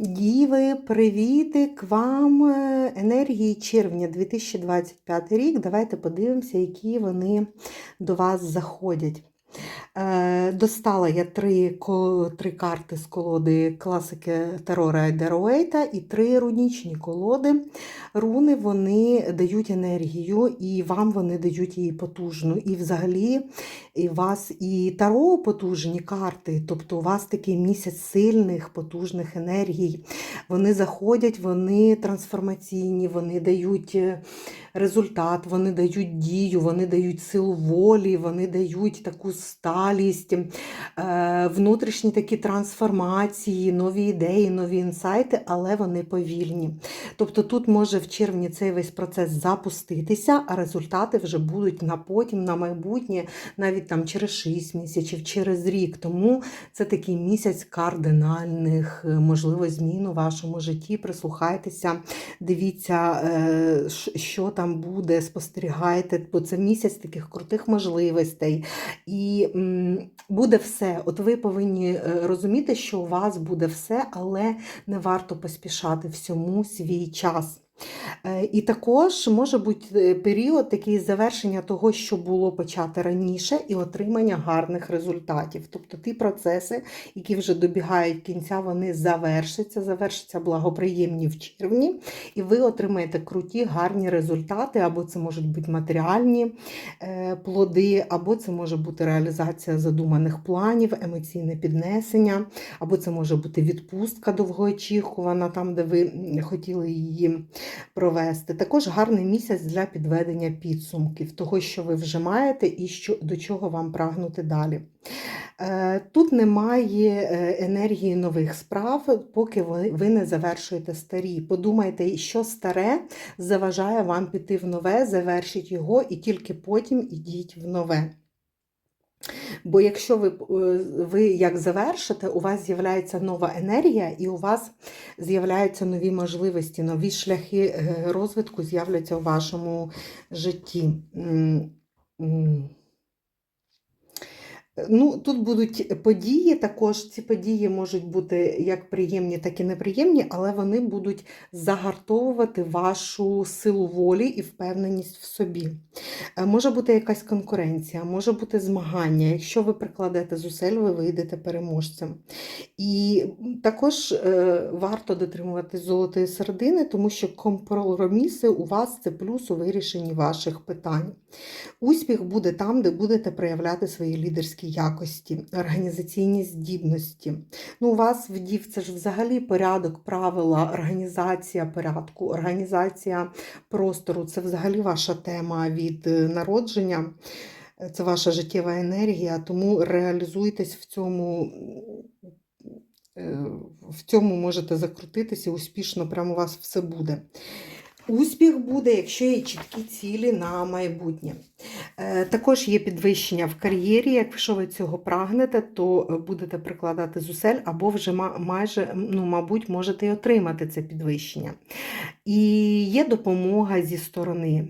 Діви, привітик вам е, енергії червня 2025 рік. Давайте подивимося, які вони до вас заходять. Е, Достала я три, три карти з колоди класики Таро Райдер Уейта і три рунічні колоди. Руни вони дають енергію, і вам вони дають її потужну. І взагалі і вас і Таро потужні карти, тобто у вас такий місяць сильних, потужних енергій. Вони заходять, вони трансформаційні, вони дають е, результат, вони дають дію, вони дають силу волі, вони дають таку сталість, е, внутрішні такі трансформації, нові ідеї, нові інсайти, але вони повільні. Тобто тут може в червні цей весь процес запуститися, а результати вже будуть на потім, на майбутнє, навіть там через 6 місяців, через рік. Тому це такий місяць кардинальних, е, можливо, змін у вашому житті. Прислухайтеся, дивіться, е, що там буде, спостерігайте, бо це місяць таких крутих можливостей. І буде все. От ви повинні е, розуміти, що у вас буде все, але не варто поспішати всьому свій час. Е, І також може бути е, період такий завершення того, що було почати раніше, і отримання гарних результатів. Тобто ті процеси, які вже добігають кінця, вони завершаться, завершаться благоприємні в червні, і ви отримаєте круті, гарні результати, або це можуть бути матеріальні е, плоди, або це може бути реалізація задуманих планів, емоційне піднесення, або це може бути відпустка довгоочікувана, там, де ви хотіли її провести. Також гарний місяць для підведення підсумків того, що ви вже маєте і що, до чого вам прагнути далі. Е, Тут немає е, енергії нових справ, поки ви, не завершуєте старі. Подумайте, що старе заважає вам піти в нове, завершіть його і тільки потім ідіть в нове. Бо якщо ви, е, ви як завершите, у вас з'являється нова енергія, і у вас з'являються нові можливості, нові шляхи е, розвитку з'являться у вашому житті. Ну, тут будуть події, також ці події можуть бути як приємні, так і неприємні, але вони будуть загартовувати вашу силу волі і впевненість в собі. Е, Може бути якась конкуренція, може бути змагання. Якщо ви прикладете зусиль, ви вийдете переможцем. І також е, варто дотримуватись золотої середини, тому що компроміси у вас це плюс у вирішенні ваших питань. Успіх буде там, де будете проявляти свої лідерські якості, організаційні здібності. Ну, у вас в ДІВ це ж взагалі порядок, правила, організація порядку, організація простору це взагалі ваша тема від е, народження. Це ваша життєва енергія, тому реалізуйтесь в цьому, е, в цьому можете закрутитися, успішно прямо у вас все буде. Успіх буде, якщо є чіткі цілі на майбутнє. Е, Також є підвищення в кар'єрі. Якщо ви цього прагнете, то е, будете прикладати зусиль або вже ма- майже, ну, мабуть, можете й отримати це підвищення. І є допомога зі сторони.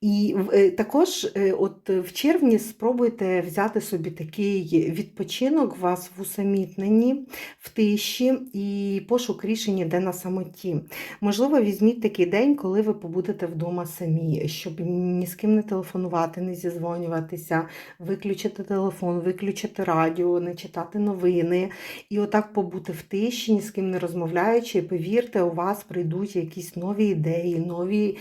І е, також е, от в червні спробуйте взяти собі такий відпочинок у вас в усамітненні, в тиші і пошук рішень іде на самоті. Можливо, візьміть такий день, коли ви побудете вдома самі, щоб ні з ким не телефонувати, не зізвонюватися, виключити телефон, виключити радіо, не читати новини. І отак побути в тиші, ні з ким не розмовляючи, і повірте, у вас прийдуть якісь нові ідеї, нові,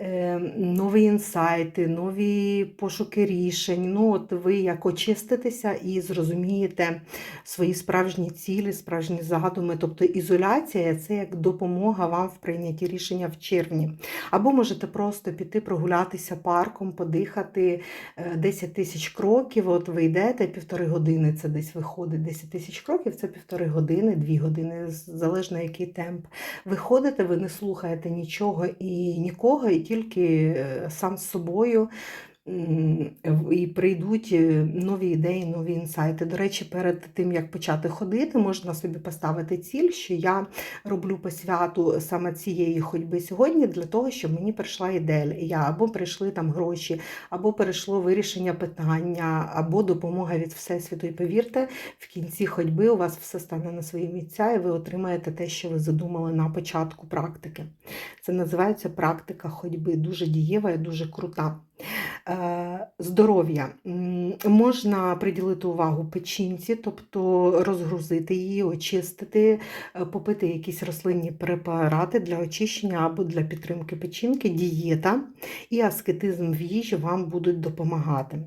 е, нові інсайти, нові пошуки рішень. Ну, от ви як очиститеся і зрозумієте свої справжні цілі, справжні задуми. Тобто ізоляція це як допомога вам в прийнятті рішення в червні. Або можете просто піти прогулятися парком, подихати е, 10 тисяч кроків. От ви йдете півтори години, це десь виходить 10 тисяч кроків, це півтори години, дві години, залежно який темп. Виходите, ви не слухаєте нічого і нікого, і тільки е, сам з собою. І прийдуть е, нові ідеї, нові інсайти. До речі, перед тим як почати ходити, можна собі поставити ціль, що я роблю посвяту саме цієї ходьби сьогодні для того, щоб мені прийшла ідея, або прийшли там гроші, або перейшло вирішення питання, або допомога від Всесвіту. І повірте, в кінці ходьби у вас все стане на свої місця, і ви отримаєте те, що ви задумали на початку практики. Це називається практика ходьби. Дуже дієва і дуже крута. Е, Здоров'я. Можна приділити увагу печінці, тобто розгрузити її, очистити, е, попити якісь рослинні препарати для очищення або для підтримки печінки, дієта і аскетизм в їжі вам будуть допомагати.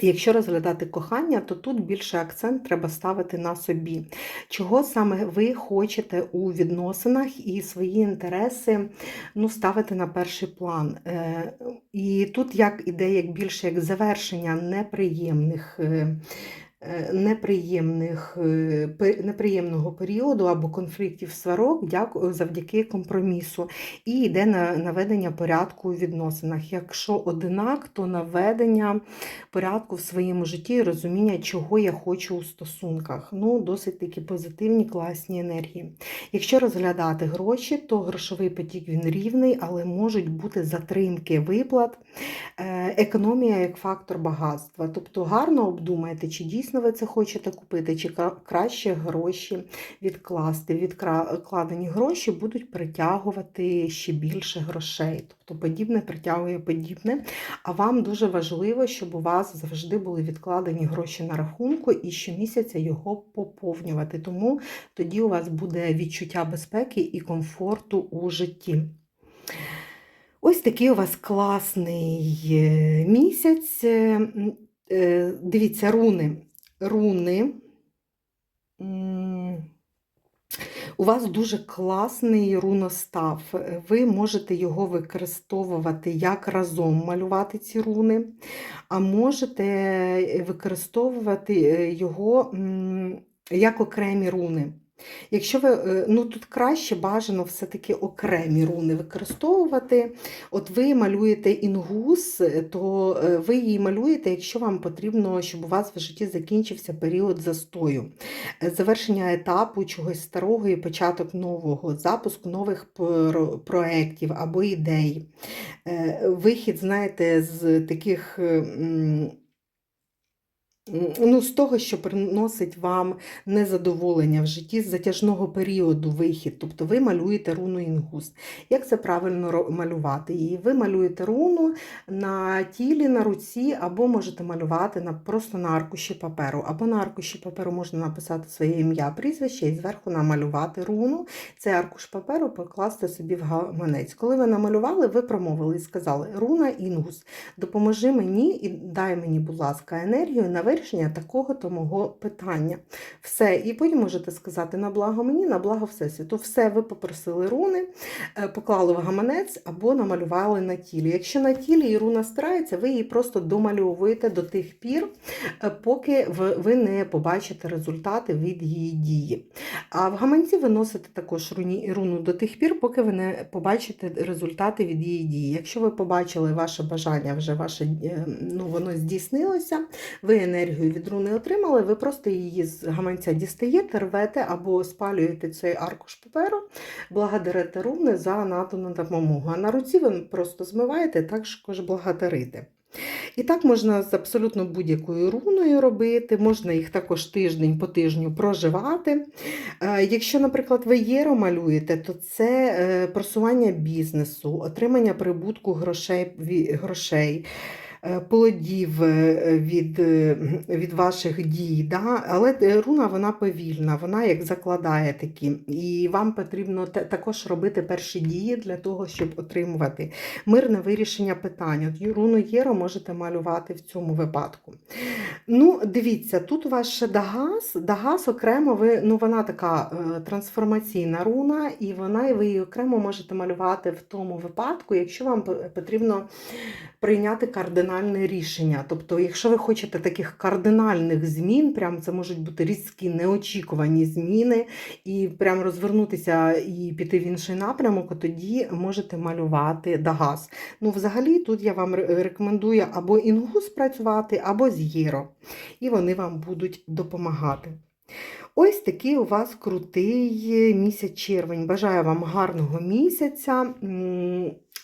Якщо розглядати кохання, то тут більше акцент треба ставити на собі. Чого саме ви хочете у відносинах і свої інтереси ну, ставити на перший план. Е, І тут як іде як більше як завершення неприємних. Е, Неприємних, е, неприємного періоду або конфліктів сварок завдяки компромісу. І йде на наведення порядку у відносинах. Якщо одинак, то наведення порядку в своєму житті і розуміння, чого я хочу у стосунках. Ну, досить такі позитивні, класні енергії. Якщо розглядати гроші, то грошовий потік він рівний, але можуть бути затримки виплат, Е, економія як фактор багатства. Тобто гарно обдумайте, чи дійсно ви це хочете купити, чи краще гроші відкласти. Відкладені гроші будуть притягувати ще більше грошей. Тобто подібне притягує подібне. А вам дуже важливо, щоб у вас завжди були відкладені гроші на рахунку і щомісяця його поповнювати. Тому тоді у вас буде відчуття безпеки і комфорту у житті. Ось такий у вас класний е, місяць. Е, е, Дивіться, руни. Руни. У вас дуже класний руностав. Ви можете його використовувати як разом малювати ці руни, а можете використовувати його як окремі руни. Якщо ви, е, ну тут краще бажано все-таки окремі руни використовувати. От ви малюєте інгус, то е, ви її малюєте, якщо вам потрібно, щоб у вас в житті закінчився період застою, е, завершення етапу чогось старого і початок нового, запуск нових проєктів або ідей. Вихід, знаєте, з таких. Ну, з того, що приносить вам незадоволення в житті з затяжного періоду вихід. Тобто ви малюєте руну інгус. Як це правильно малювати її? Ви малюєте руну на тілі, на руці, або можете малювати на, просто на аркуші паперу. Або на аркуші паперу можна написати своє ім'я, прізвище і зверху намалювати руну. Цей аркуш паперу покласти собі в гаманець. Коли ви намалювали, ви промовили і сказали: Руна інгус, допоможи мені і дай мені, будь ласка, енергію на вирішення такого-то мого питання. Все. І потім можете сказати на благо мені, на благо Всесвіту. Все, ви попросили руни, е, поклали в гаманець або намалювали на тілі. Якщо на тілі і руна стирається, ви її просто домальовуєте до тих пір, е, поки ви- не побачите результати від її дії. А в гаманці ви носите також руну до тих пір, поки ви не побачите результати від її дії. Якщо ви побачили ваше бажання, вже ваше е, ну, воно здійснилося, ви енергію від руни отримали, ви просто її з гаманця дістаєте, рвете або спалюєте цей аркуш паперу, благодарите руни за надану допомогу. А на руці ви просто змиваєте, також благодарите. І так можна з абсолютно будь-якою руною робити, можна їх також тиждень по тижню проживати. Е, Якщо, наприклад, ви єро малюєте, то це е, просування бізнесу, отримання прибутку грошей, грошей плодів е, від, е, від ваших дій. Да? Але е, руна вона повільна, вона як закладає такі. І вам потрібно та- також робити перші дії для того, щоб отримувати мирне вирішення питань. От руну Єро можете малювати в цьому випадку. Ну, дивіться, тут ще Дагас. Дагас окремо ви, ну вона така е, трансформаційна руна, і вона і ви її окремо можете малювати в тому випадку, якщо вам потрібно прийняти кардинальне рішення. Тобто, якщо ви хочете таких кардинальних змін, прям це можуть бути різкі, неочікувані зміни, і прям розвернутися і піти в інший напрямок, тоді можете малювати Дагас. Ну, взагалі, тут я вам рекомендую або інгу спрацювати, або з єро. І вони вам будуть допомагати. Ось такий у вас крутий місяць червень. Бажаю вам гарного місяця.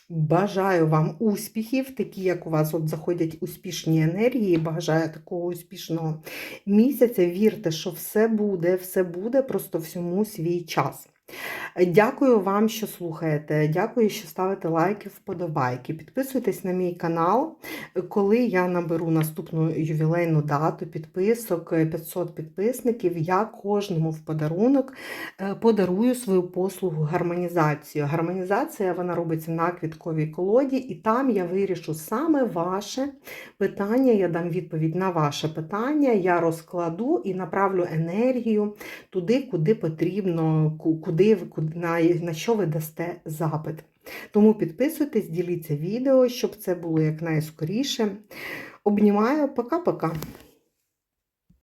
Бажаю вам успіхів, такі як у вас от заходять успішні енергії. Бажаю такого успішного місяця. Вірте, що все буде, все буде, просто всьому свій час. Дякую вам, що слухаєте. Дякую, що ставите лайки, вподобайки. Підписуйтесь на мій канал. Коли я наберу наступну ювілейну дату підписок, е, 500 підписників, я кожному в подарунок е, подарую свою послугу гармонізацію. Гармонізація вона робиться на квітковій колоді, і там я вирішу саме ваше питання. Я дам відповідь на ваше питання, я розкладу і направлю енергію туди, куди потрібно, куди, куди на, на що ви дасте запит. Тому підписуйтесь, діліться відео, щоб це було якнайскоріше. Обнімаю, пока-пока.